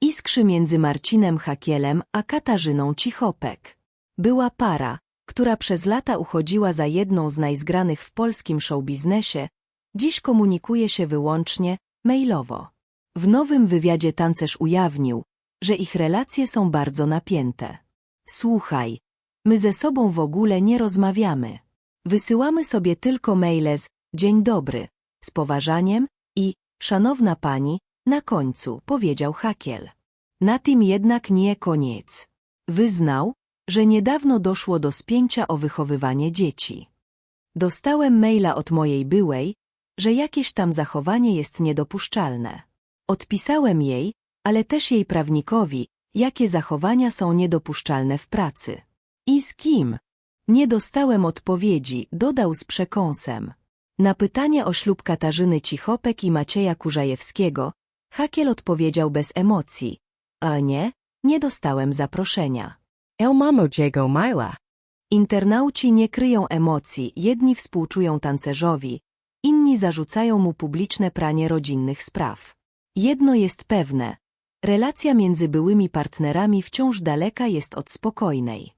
Iskrzy między Marcinem Hakielem a Katarzyną Cichopek. Była para, która przez lata uchodziła za jedną z najzgranych w polskim showbiznesie, dziś komunikuje się wyłącznie mailowo. W nowym wywiadzie tancerz ujawnił, że ich relacje są bardzo napięte. Słuchaj, my ze sobą w ogóle nie rozmawiamy. Wysyłamy sobie tylko maile z dzień dobry, z poważaniem i szanowna pani, na końcu, powiedział Hakiel. Na tym jednak nie koniec. Wyznał, że niedawno doszło do spięcia o wychowywanie dzieci. Dostałem maila od mojej byłej, że jakieś tam zachowanie jest niedopuszczalne. Odpisałem jej, ale też jej prawnikowi, jakie zachowania są niedopuszczalne w pracy. I z kim? Nie dostałem odpowiedzi, dodał z przekąsem. Na pytanie o ślub Katarzyny Cichopek i Macieja Kurzajewskiego, Hakiel odpowiedział bez emocji. A nie, nie dostałem zaproszenia. El mamo jego maila. Internauci nie kryją emocji, jedni współczują tancerzowi, inni zarzucają mu publiczne pranie rodzinnych spraw. Jedno jest pewne. Relacja między byłymi partnerami wciąż daleka jest od spokojnej.